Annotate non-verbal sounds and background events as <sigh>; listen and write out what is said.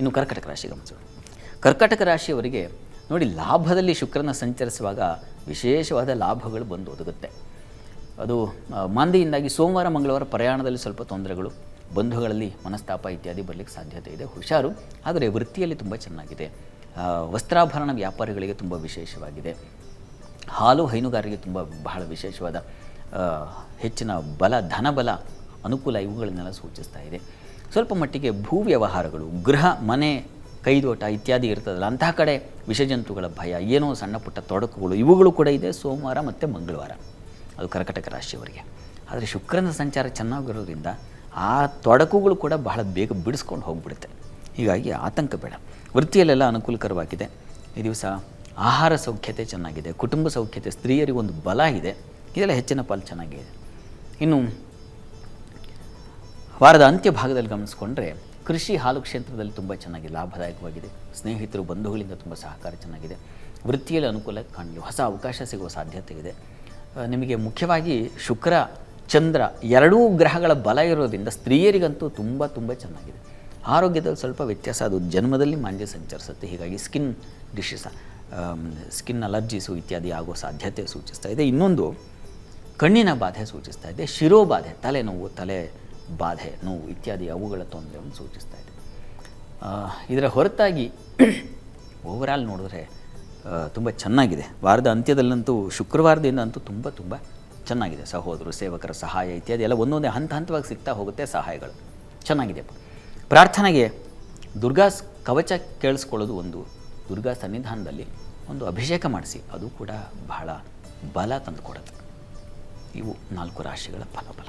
ಇನ್ನು ಕರ್ಕಟಕ ರಾಶಿ ಗಮನಿಸೋಣ ಕರ್ಕಟಕ ರಾಶಿಯವರಿಗೆ ನೋಡಿ, ಲಾಭದಲ್ಲಿ ಶುಕ್ರನ ಸಂಚರಿಸುವಾಗ ವಿಶೇಷವಾದ ಲಾಭಗಳು ಬಂದು ಒದಗುತ್ತೆ. ಅದು ಮಾಂದಿಯಿಂದಾಗಿ ಸೋಮವಾರ, ಮಂಗಳವಾರ ಪ್ರಯಾಣದಲ್ಲಿ ಸ್ವಲ್ಪ ತೊಂದರೆಗಳು, ಬಂಧುಗಳಲ್ಲಿ ಮನಸ್ತಾಪ ಇತ್ಯಾದಿ ಬರಲಿಕ್ಕೆ ಸಾಧ್ಯತೆ ಇದೆ, ಹುಷಾರು, ಆದರೆ ವೃತ್ತಿಯಲ್ಲಿ ತುಂಬ ಚೆನ್ನಾಗಿದೆ. ವಸ್ತ್ರಾಭರಣ ವ್ಯಾಪಾರಿಗಳಿಗೆ ತುಂಬ ವಿಶೇಷವಾಗಿದೆ. ಹಾಲು ಹೈನುಗಾರರಿಗೆ ತುಂಬ ಬಹಳ ವಿಶೇಷವಾದ ಹೆಚ್ಚಿನ ಬಲ, ಧನಬಲ ಅನುಕೂಲ ಇವುಗಳನ್ನೆಲ್ಲ ಸೂಚಿಸ್ತಾ ಇದೆ. ಸ್ವಲ್ಪ ಮಟ್ಟಿಗೆ ಭೂ ವ್ಯವಹಾರಗಳು, ಗೃಹ, ಮನೆ ಕೈದೋಟ ಇತ್ಯಾದಿ ಇರ್ತದಲ್ಲ, ಅಂತಹ ಕಡೆ ವಿಷಜಂತುಗಳ ಭಯ, ಏನೋ ಸಣ್ಣ ಪುಟ್ಟ ತೊಡಕುಗಳು, ಇವುಗಳು ಕೂಡ ಇದೆ ಸೋಮವಾರ ಮತ್ತು ಮಂಗಳವಾರ. ಅದು ಕರ್ಕಟಕ ರಾಶಿಯವರಿಗೆ. ಆದರೆ ಶುಕ್ರನ ಸಂಚಾರ ಚೆನ್ನಾಗಿರೋದ್ರಿಂದ ಆ ತೊಡಕುಗಳು ಕೂಡ ಬಹಳ ಬೇಗ ಬಿಡಿಸ್ಕೊಂಡು ಹೋಗ್ಬಿಡುತ್ತೆ. ಹೀಗಾಗಿ ಆತಂಕ ಬೇಡ. ವೃತ್ತಿಯಲ್ಲೆಲ್ಲ ಅನುಕೂಲಕರವಾಗಿದೆ. ಈ ದಿವಸ ಆಹಾರ ಸೌಖ್ಯತೆ ಚೆನ್ನಾಗಿದೆ, ಕುಟುಂಬ ಸೌಖ್ಯತೆ, ಸ್ತ್ರೀಯರಿಗೆ ಒಂದು ಬಲ ಇದೆ. ಇದೆಲ್ಲ ಹೆಚ್ಚಿನ ಪಾಲು ಚೆನ್ನಾಗಿದೆ ಇನ್ನು ವಾರದ ಅಂತ್ಯ ಭಾಗದಲ್ಲಿ ಗಮನಿಸಿಕೊಂಡ್ರೆ ಕೃಷಿ ಹಾಲು ಕ್ಷೇತ್ರದಲ್ಲಿ ತುಂಬ ಚೆನ್ನಾಗಿ ಲಾಭದಾಯಕವಾಗಿದೆ. ಸ್ನೇಹಿತರು, ಬಂಧುಗಳಿಂದ ತುಂಬ ಸಹಕಾರ ಚೆನ್ನಾಗಿದೆ. ವೃತ್ತಿಯಲ್ಲಿ ಅನುಕೂಲ ಕಾಣಲಿ. ಹೊಸ ಅವಕಾಶ ಸಿಗುವ ಸಾಧ್ಯತೆ ಇದೆ. ನಿಮಗೆ ಮುಖ್ಯವಾಗಿ ಶುಕ್ರ, ಚಂದ್ರ ಎರಡೂ ಗ್ರಹಗಳ ಬಲ ಇರೋದ್ರಿಂದ ಸ್ತ್ರೀಯರಿಗಂತೂ ತುಂಬ ತುಂಬ ಚೆನ್ನಾಗಿದೆ. ಆರೋಗ್ಯದಲ್ಲಿ ಸ್ವಲ್ಪ ವ್ಯತ್ಯಾಸ. ಅದು ಜನ್ಮದಲ್ಲಿ ಮಾಂದ್ಯ ಸಂಚರಿಸುತ್ತೆ. ಹೀಗಾಗಿ ಸ್ಕಿನ್ ಡಿಶಸ್ ಸ್ಕಿನ್ ಅಲರ್ಜೀಸು ಇತ್ಯಾದಿ ಆಗೋ ಸಾಧ್ಯತೆ ಸೂಚಿಸ್ತಾ ಇದೆ. ಇನ್ನೊಂದು ಕಣ್ಣಿನ ಬಾಧೆ ಸೂಚಿಸ್ತಾ ಇದೆ. ಶಿರೋಬಾಧೆ ತಲೆನೋವು, ತಲೆ ಬಾಧೆ, ನೋವು ಇತ್ಯಾದಿ ಅವುಗಳ ತೊಂದರೆಯನ್ನು ಸೂಚಿಸ್ತಾ ಇದೆ. ಇದರ ಹೊರತಾಗಿ <clears throat> ಓವರಾಲ್ ನೋಡಿದ್ರೆ ತುಂಬ ಚೆನ್ನಾಗಿದೆ. ವಾರದ ಅಂತ್ಯದಲ್ಲಂತೂ ಶುಕ್ರವಾರದಿಂದ ಅಂತೂ ತುಂಬ ತುಂಬ ಚೆನ್ನಾಗಿದೆ. ಸಹೋದರು, ಸೇವಕರ ಸಹಾಯ ಇತ್ಯಾದಿ ಎಲ್ಲ ಒಂದೊಂದೇ ಹಂತ ಹಂತವಾಗಿ ಸಿಗ್ತಾ ಹೋಗುತ್ತೆ ಸಹಾಯಗಳು. ಚೆನ್ನಾಗಿದೆ. ಪ್ರಾರ್ಥನೆಗೆ ದುರ್ಗಾಸ್ ಕವಚ ಕೇಳಿಸ್ಕೊಳ್ಳೋದು ಒಂದು ದುರ್ಗಾ ಸನ್ನಿಧಾನದಲ್ಲಿ ಒಂದು ಅಭಿಷೇಕ ಮಾಡಿಸಿ, ಅದು ಕೂಡ ಬಹಳ ಬಲ ತಂದುಕೊಡುತ್ತೆ. ಇವು ನಾಲ್ಕು ರಾಶಿಗಳ ಫಲಫಲ.